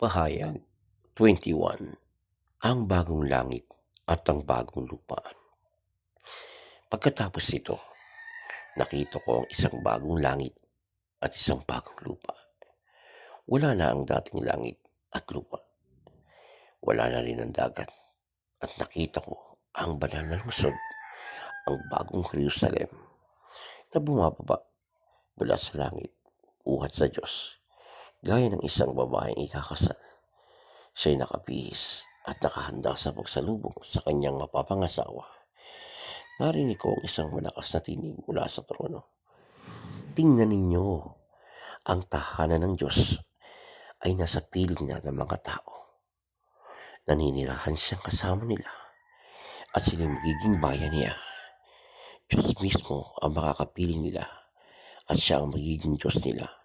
Pahayag 21 Ang bagong langit at ang bagong lupa Pagkatapos nito, nakita ko ang isang bagong langit at isang bagong lupa. Wala na ang dating langit at lupa. Wala na rin ang dagat. At nakita ko ang banal na lungsod, ang bagong Jerusalem, na bumababa mula sa langit, uhat sa Diyos, gaya ng isang babaeng ikakasal. Siya'y nakabihis at nakahanda sa pagsalubong sa kanyang mapapangasawa. Narinig ko ang isang malakas na tinig mula sa trono. Tingnan ninyo, ang tahanan ng Diyos ay nasa piling na ng mga tao. Naninirahan siyang kasama nila at sila magiging bayan niya. Diyos mismo ang makakapiling nila at siya ang magiging Diyos nila.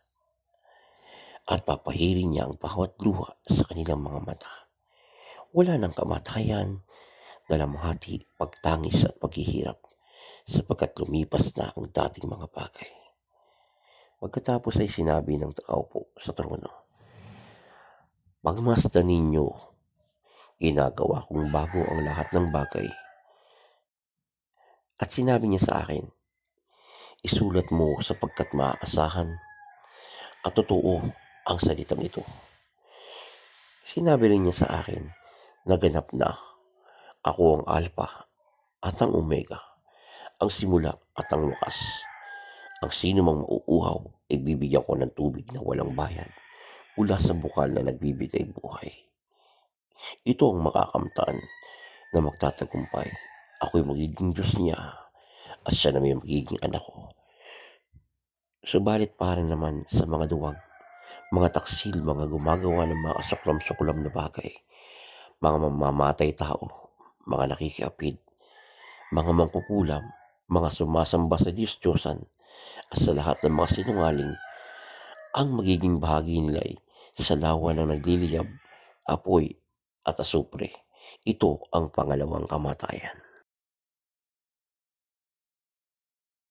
At papahirin niya ang bawat luha sa kanilang mga mata. Wala ng kamatayan, dalamhati, pagtangis at paghihirap sapagkat lumipas na ang dating mga bagay. Pagkatapos ay sinabi ng takaupo sa trono, Pagmasdan ninyo, ginagawa kong bago ang lahat ng bagay. At sinabi niya sa akin, isulat mo sapagkat maaasahan at totoo ang salitang ito. Sinabi rin niya sa akin, naganap na ako ang Alpha at ang Omega, ang simula at ang wakas. Ang sino mang mauuhaw ay bibigyan ko ng tubig na walang bayad mula sa bukal na nagbibigay buhay. Ito ang makakamtaan na magtatagumpay. Ako'y magiging Diyos niya at siya na may magiging anak ko. Subalit para naman sa mga duwag, mga taksil, mga gumagawa ng mga asuklam-suklam na bagay, mga mamamatay tao, mga nakikiapid, mga mangkukulam, mga sumasamba sa Diyos Diyosan, at sa lahat ng mga sinungaling, ang magiging bahagi nila ay sa lawa ng nagliliyab, apoy at asupre. Ito ang pangalawang kamatayan.